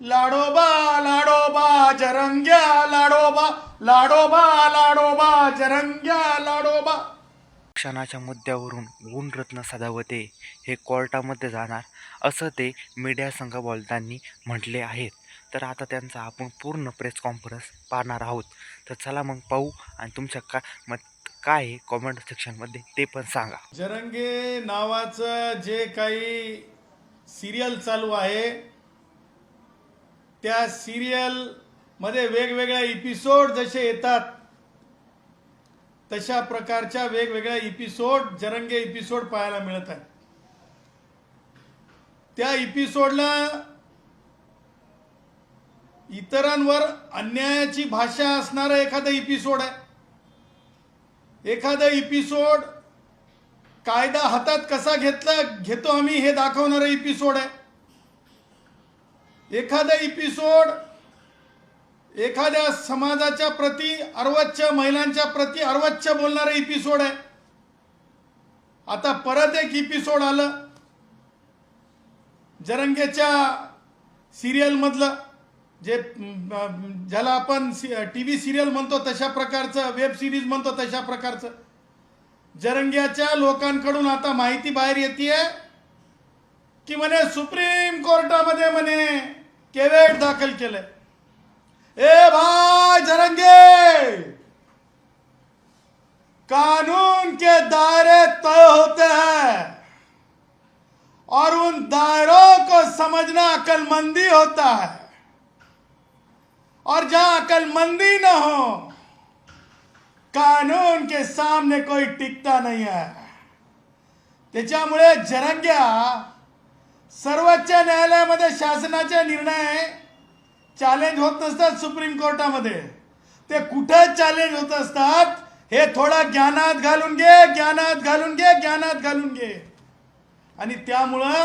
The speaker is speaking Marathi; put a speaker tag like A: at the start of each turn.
A: लाडोबा लाडोबा जरंग्या लाडोबा लाडोबा लाडोबा जरंग्या लाडोबा.
B: क्षणाच्या मुद्द्यावरून गुणरत्न सदावते हे कोर्टामध्ये जाणार असं ते मीडियासंघ बोलताना म्हटले आहेत. तर आता त्यांचा आपण पूर्ण प्रेस कॉन्फरन्स पाहणार आहोत. तर चला मग पाहू आणि तुमच्या का मत काय आहे कॉमेंट सेक्शनमध्ये ते पण सांगा.
A: जरंगे नावाचं जे काही सिरियल चालू आहे त्या सिरियलमध्ये वेगवेगळ्या एपिसोड जसे येतात तशा प्रकारच्या वेगवेगळ्या एपिसोड जरंगे एपिसोड पाहायला मिळत आहेत. त्या एपिसोडला इतरांवर अन्यायाची भाषा असणारा एखादा एपिसोड आहे. एखादा एपिसोड कायदा हातात कसा घेतला घेतो आम्ही हे दाखवणारा एपिसोड आहे. एखादा एपिसोड एखाद्या समाजाच्या प्रती अर्वच्च महिलांच्या प्रती अर्वच्च बोलणारा एपिसोड आहे. आता परत एक एपिसोड आलं. जरंगेच्या सिरियल मधलं जे ज्याला आपण टी व्ही सिरियल म्हणतो तशा प्रकारचं वेब सिरीज म्हणतो तशा प्रकारचं. जरंग्याच्या लोकांकडून आता माहिती बाहेर येते की म्हणे सुप्रीम कोर्टामध्ये म्हणे केवेट दाखल केलंय. ए भाई जरंगे! कानून के दायरे तय होते हैं और उन दायरों को समझना अकलमंदी होता है। और जहां अकलमंदी ना हो कानून के सामने कोई टिकता नहीं है। त्याच्यामुळे जरंग्या सर्वोच्च न्यायालयामध्ये शासनाचे निर्णय चॅलेंज होत नसतात सुप्रीम कोर्टामध्ये. ते कुठे चॅलेंज होत असतात हे थोडं ज्ञानात घालून घे ज्ञानात घालून घे ज्ञानात घालून घे. आणि त्यामुळं